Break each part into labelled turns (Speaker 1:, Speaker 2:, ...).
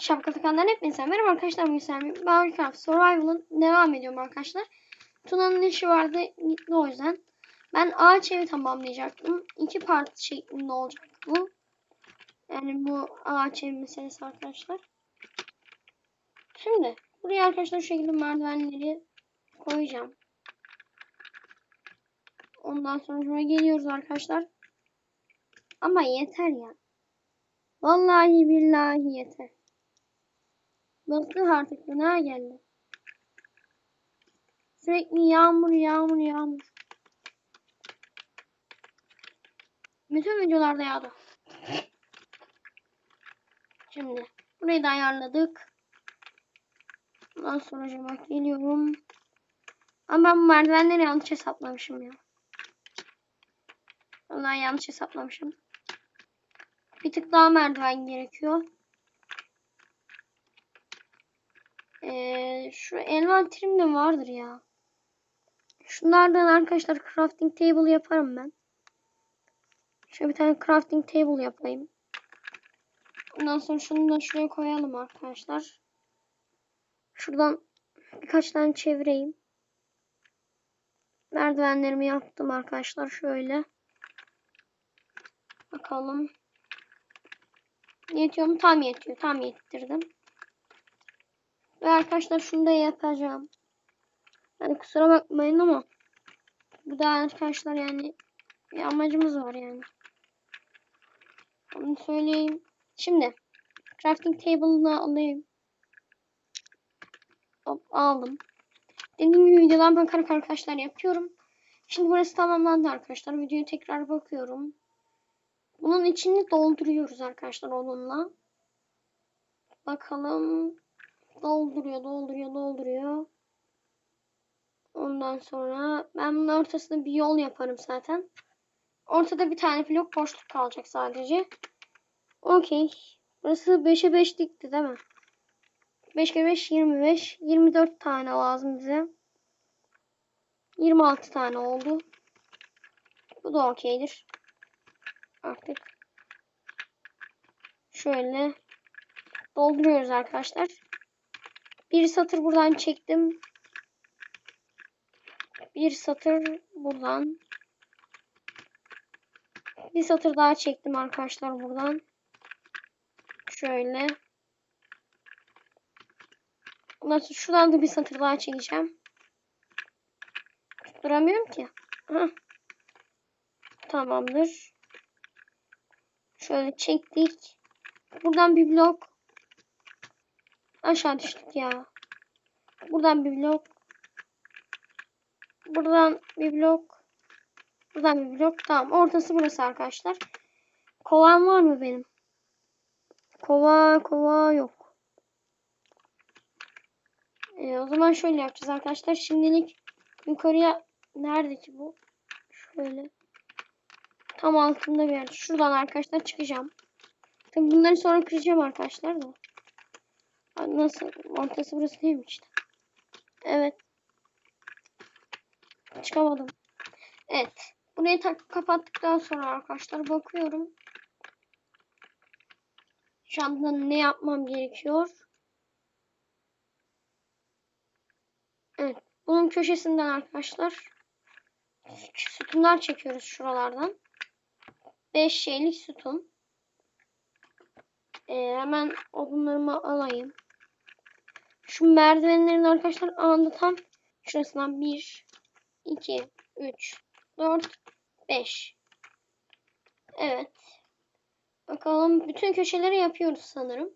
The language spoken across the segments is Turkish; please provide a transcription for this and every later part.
Speaker 1: Şapka takanlar hepinize merhaba arkadaşlar. Bugün sizlerle Minecraft Survival'ın devam ediyorum arkadaşlar. Tuna'nın işi vardı gitti o yüzden. Ben ağaç evi tamamlayacaktım. İki part şeklinde olacak bu. Yani bu ağaç evi meselesi arkadaşlar. Şimdi buraya arkadaşlar şu şekilde merdivenleri koyacağım. Ondan sonra şuraya geliyoruz arkadaşlar. Ama yeter ya. Vallahi billahi yeter. Bıktık artık buna geldi. Sürekli yağmur yağmur yağmur. Bütün videolarda yağdı. Şimdi burayı da ayarladık. Ondan sonra bak geliyorum. Ama ben bu merdivenleri yanlış hesaplamışım ya. Vallahi yanlış hesaplamışım. Bir tık daha merdiven gerekiyor. Ee, şu envanterim de vardır ya. Şunlardan arkadaşlar crafting table yaparım ben. Şöyle bir tane crafting table yapayım. Ondan sonra şunu da şuraya koyalım arkadaşlar. Şuradan birkaç tane çevireyim. Merdivenlerimi yaptım arkadaşlar şöyle. Bakalım. Yetiyor mu? Tam yetiyor. Tam yettirdim. Ve arkadaşlar şunu da yapacağım. Yani kusura bakmayın ama bu da arkadaşlar yani bir amacımız var yani. Onu söyleyeyim. Şimdi crafting table'ını alayım. Hop aldım. Dediğim gibi videodan bakarak arkadaşlar yapıyorum. Şimdi burası tamamlandı arkadaşlar. Videoyu tekrar bakıyorum. Bunun içini dolduruyoruz arkadaşlar onunla. Bakalım. Dolduruyor, dolduruyor, dolduruyor. Ondan sonra ben bunun ortasında bir yol yaparım zaten. Ortada bir tane blok boşluk kalacak sadece. Okey. Burası 5'e 5 dikti değil mi? 5 kere 5 25. 24 tane lazım bize. 26 tane oldu. Bu da okeydir. Artık şöyle dolduruyoruz arkadaşlar. Bir satır buradan çektim. Bir satır buradan. Bir satır daha çektim arkadaşlar buradan. Şöyle. Ondan sonra şuradan da bir satır daha çekeceğim. Tutturamıyorum ki. Tamamdır. Şöyle çektik. Buradan bir blok. Aşağı düştük ya. Buradan bir blok. Buradan bir blok. Buradan bir blok. Tamam. Ortası burası arkadaşlar. Kovan var mı benim? Kova, kova yok. Ee, o zaman şöyle yapacağız arkadaşlar. Şimdilik yukarıya nerede ki bu? Şöyle. Tam altında bir yerde. Şuradan arkadaşlar çıkacağım. Tabii bunları sonra kıracağım arkadaşlar da. Nasıl? Ortası burası işte? Evet. Çıkamadım. Evet. Burayı kapattıktan sonra arkadaşlar bakıyorum. Şu anda ne yapmam gerekiyor? Evet. Bunun köşesinden arkadaşlar sütunlar çekiyoruz şuralardan. 5 şeylik sütun. Ee, hemen odunlarımı alayım. Şu merdivenlerin arkadaşlar anında şurasından 1, 2, 3, 4, 5. Evet. Bakalım bütün köşeleri yapıyoruz sanırım.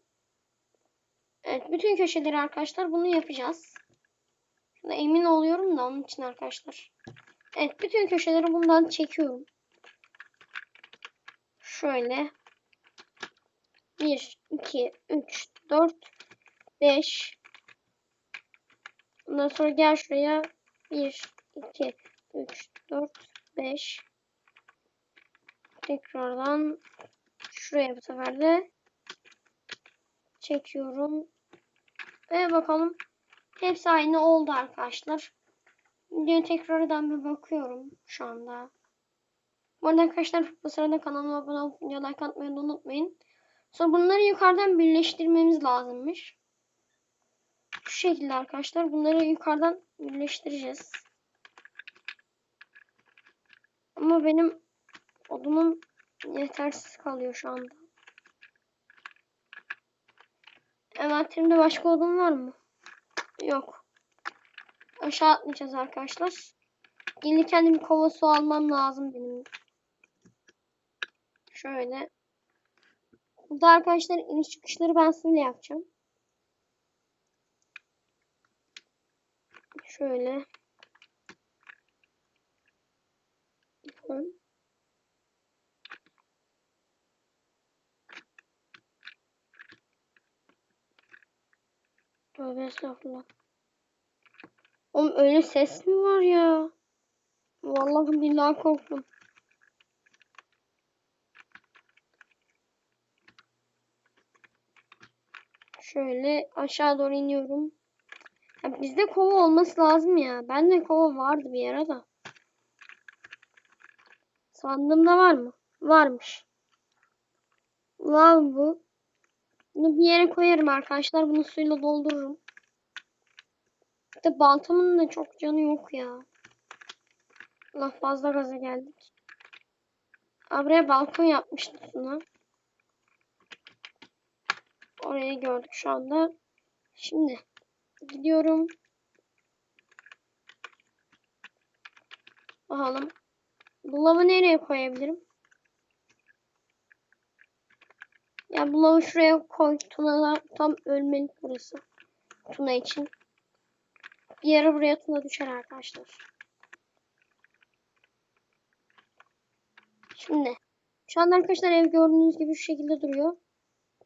Speaker 1: Evet bütün köşeleri arkadaşlar bunu yapacağız. Şurada emin oluyorum da onun için arkadaşlar. Evet bütün köşeleri bundan çekiyorum. Şöyle. 1, 2, 3, 4, 5. Ondan sonra gel şuraya. 1, 2, 3, 4, 5. Tekrardan şuraya bu sefer de çekiyorum. Ve bakalım. Hepsi aynı oldu arkadaşlar. Videoya tekrardan bir bakıyorum şu anda. Bu arada arkadaşlar bu sırada kanalıma abone olup video like atmayı unutmayın. Sonra bunları yukarıdan birleştirmemiz lazımmış. Şu şekilde arkadaşlar. Bunları yukarıdan birleştireceğiz. Ama benim odunum yetersiz kalıyor şu anda. Envanterimde başka odun var mı? Yok. Aşağı atmayacağız arkadaşlar. Gelirken bir kova su almam lazım benim. Şöyle. Burada arkadaşlar iniş çıkışları ben sizinle yapacağım. Şöyle. Bakın. Tövbe estağfurullah. Oğlum öyle ses mi var ya? Vallahi billahi korktum. Şöyle aşağı doğru iniyorum. Ya bizde kova olması lazım ya. Bende kova vardı bir yere de. Sandığımda var mı? Varmış. Lav bu. Bunu bir yere koyarım arkadaşlar. Bunu suyla doldururum. Bir de baltamın da çok canı yok ya. Allah fazla gaza geldik. Buraya balkon yapmıştı Suna. Orayı gördük şu anda. Şimdi gidiyorum. Bakalım. Bu lavı nereye koyabilirim? Ya bu lavı şuraya koy. Tuna tam ölmelik burası. Tuna için. Bir yere buraya Tuna düşer arkadaşlar. Şimdi. Şu anda arkadaşlar ev gördüğünüz gibi şu şekilde duruyor.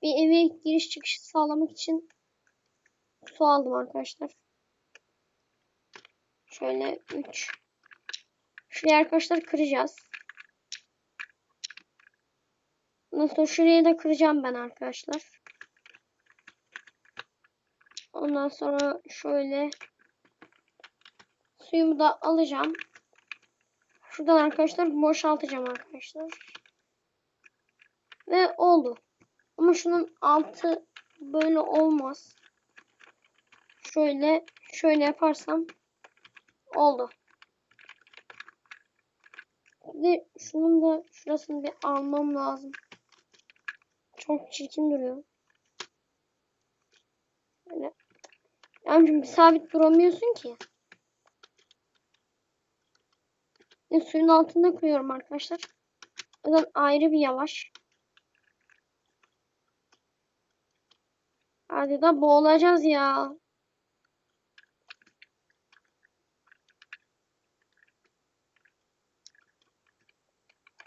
Speaker 1: Bir eve giriş çıkış sağlamak için su aldım arkadaşlar. Şöyle 3. Şuraya arkadaşlar kıracağız. Nasıl şurayı da kıracağım ben arkadaşlar. Ondan sonra şöyle suyumu da alacağım. Şuradan arkadaşlar boşaltacağım arkadaşlar. Ve oldu. Ama şunun altı böyle olmaz. Şöyle şöyle yaparsam oldu. Ve şunun da şurasını bir almam lazım. Çok çirkin duruyor. Böyle. Bir sabit duramıyorsun ki. E, suyun altında kırıyorum arkadaşlar. O yüzden ayrı bir yavaş. Hadi da boğulacağız ya.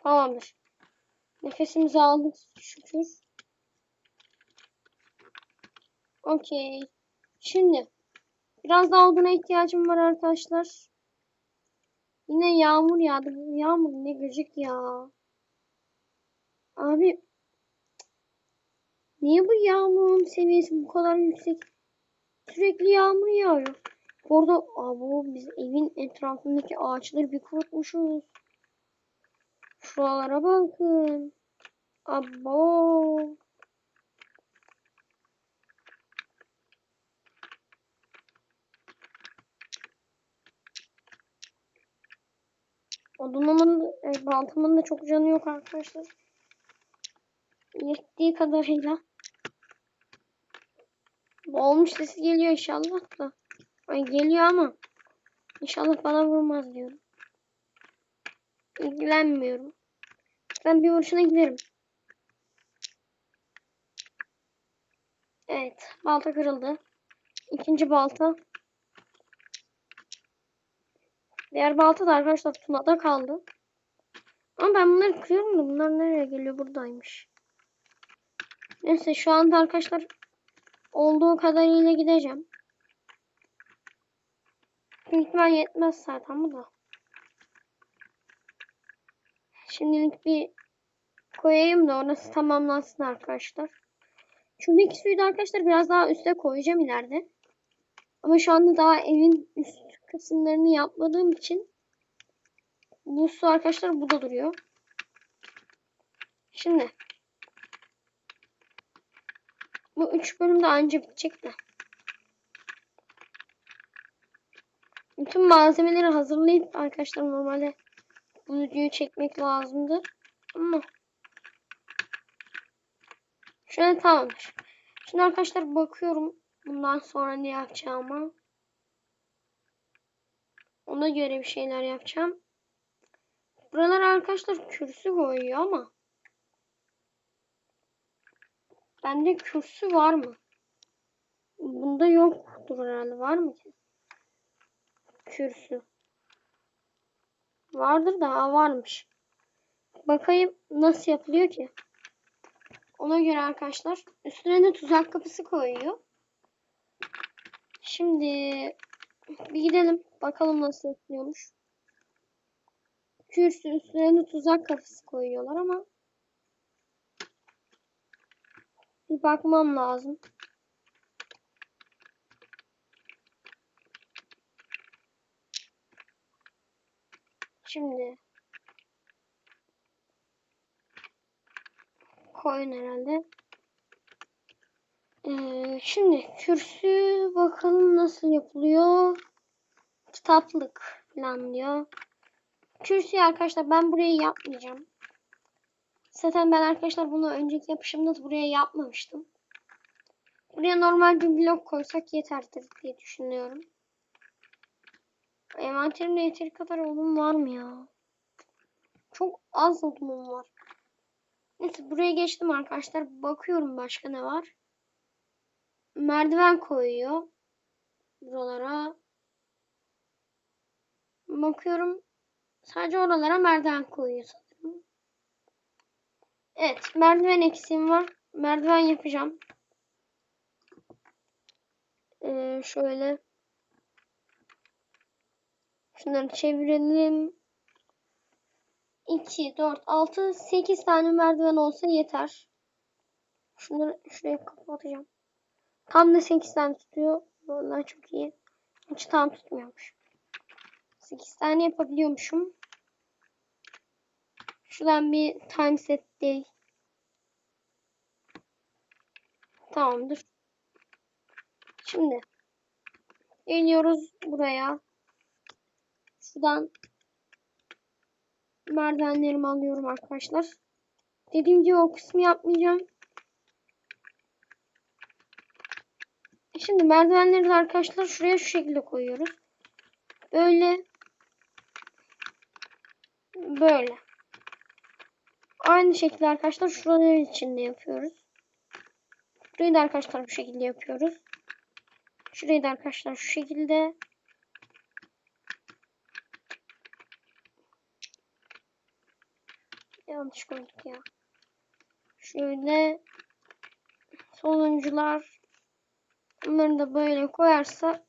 Speaker 1: Tamamdır. Nefesimizi aldık şükür. Okey. Şimdi biraz daha oduna ihtiyacım var arkadaşlar. Yine yağmur yağdı. Yağmur ne gıcık ya. Abi niye bu yağmurun seviyesi bu kadar yüksek? Sürekli yağmur yağıyor. Bu arada abi biz evin etrafındaki ağaçları bir kurutmuşuz. Şuralara bakın. Abo. Odunumun, e, baltamın da çok canı yok arkadaşlar. Yettiği kadarıyla. Olmuş sesi geliyor inşallah da. Ay geliyor ama. İnşallah bana vurmaz diyorum. İlgilenmiyorum. Ben bir vuruşuna giderim. Evet. Balta kırıldı. İkinci balta. Diğer balta da arkadaşlar Tuna'da kaldı. Ama ben bunları kırıyorum da bunlar nereye geliyor? Buradaymış. Neyse şu anda arkadaşlar olduğu kadarıyla gideceğim. Büyük yetmez zaten bu da. Şimdilik bir koyayım da orası tamamlansın arkadaşlar. Şuradaki suyu da arkadaşlar biraz daha üste koyacağım ileride. Ama şu anda daha evin üst kısımlarını yapmadığım için bu su arkadaşlar burada duruyor. Şimdi Bu üç bölüm de anca bitecek de. Bütün malzemeleri hazırlayıp arkadaşlar normalde bu videoyu çekmek lazımdı. Ama şöyle tamamdır. Şimdi arkadaşlar bakıyorum bundan sonra ne yapacağıma. Ona göre bir şeyler yapacağım. Buralar arkadaşlar kürsü koyuyor ama bende kürsü var mı? Bunda yoktur herhalde. Var mı ki? Kürsü. Vardır da varmış. Bakayım nasıl yapılıyor ki? Ona göre arkadaşlar üstüne de tuzak kapısı koyuyor. Şimdi bir gidelim bakalım nasıl yapılıyormuş. Kürsü üstüne de tuzak kapısı koyuyorlar ama bir bakmam lazım. Şimdi koyun herhalde. Ee, şimdi kürsü bakalım nasıl yapılıyor. Kitaplık falan diyor. Kürsüyü arkadaşlar ben buraya yapmayacağım. Zaten ben arkadaşlar bunu önceki yapışımda da buraya yapmamıştım. Buraya normal bir blok koysak yeterdir diye düşünüyorum. Envanterimde yeteri kadar odun var mı ya? Çok az odunum var. Neyse buraya geçtim arkadaşlar. Bakıyorum başka ne var. Merdiven koyuyor. Buralara. Bakıyorum. Sadece oralara merdiven koyuyor sanırım. Evet. Merdiven eksiğim var. Merdiven yapacağım. Ee, şöyle. Şunları çevirelim. 2, 4, 6, 8 tane merdiven olsa yeter. Şunları şuraya kapatacağım. Tam da 8 tane tutuyor. Vallahi çok iyi. Hiç tam tutmuyormuş. 8 tane yapabiliyormuşum. Şuradan bir time set day. Tamamdır. Şimdi geliyoruz buraya. Şuradan merdivenlerimi alıyorum arkadaşlar. Dediğim gibi o kısmı yapmayacağım. Şimdi merdivenleri de arkadaşlar şuraya şu şekilde koyuyoruz. Böyle. Böyle. Aynı şekilde arkadaşlar şuraların içinde yapıyoruz. Burayı da arkadaşlar bu şekilde yapıyoruz. Şurayı da arkadaşlar şu şekilde. Yanlış koyduk ya. Şöyle sonuncular bunları da böyle koyarsa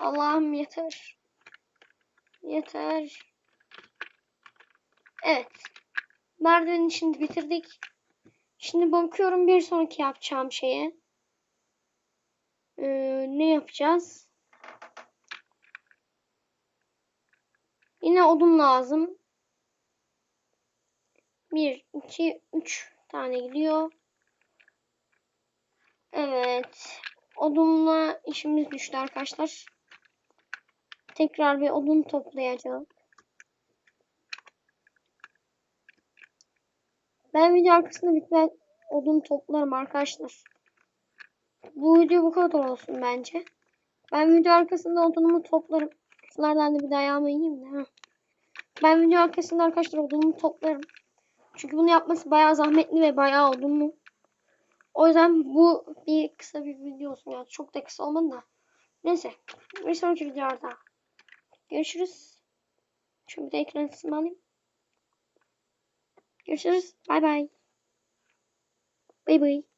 Speaker 1: Allah'ım yeter. Yeter. Evet. Merdivenin işini bitirdik. Şimdi bakıyorum bir sonraki yapacağım şeye. Ee, ne yapacağız? Yine odun lazım. 1, 2, 3 tane gidiyor. Evet. Odunla işimiz düştü arkadaşlar. Tekrar bir odun toplayacağım. Ben video arkasında bitmez odun toplarım arkadaşlar. Bu video bu kadar olsun bence. Ben video arkasında odunumu toplarım. Şunlardan da bir dayağımı yiyeyim de. Heh. Ben video arkasında arkadaşlar odunumu toplarım. Çünkü bunu yapması bayağı zahmetli ve bayağı odunlu. O yüzden bu bir kısa bir video olsun. Yani çok da kısa olmadı da. Neyse. Bir sonraki videolarda görüşürüz. Şöyle bir de ekran kısmı alayım. Görüşürüz. Bay bay. Bay bay.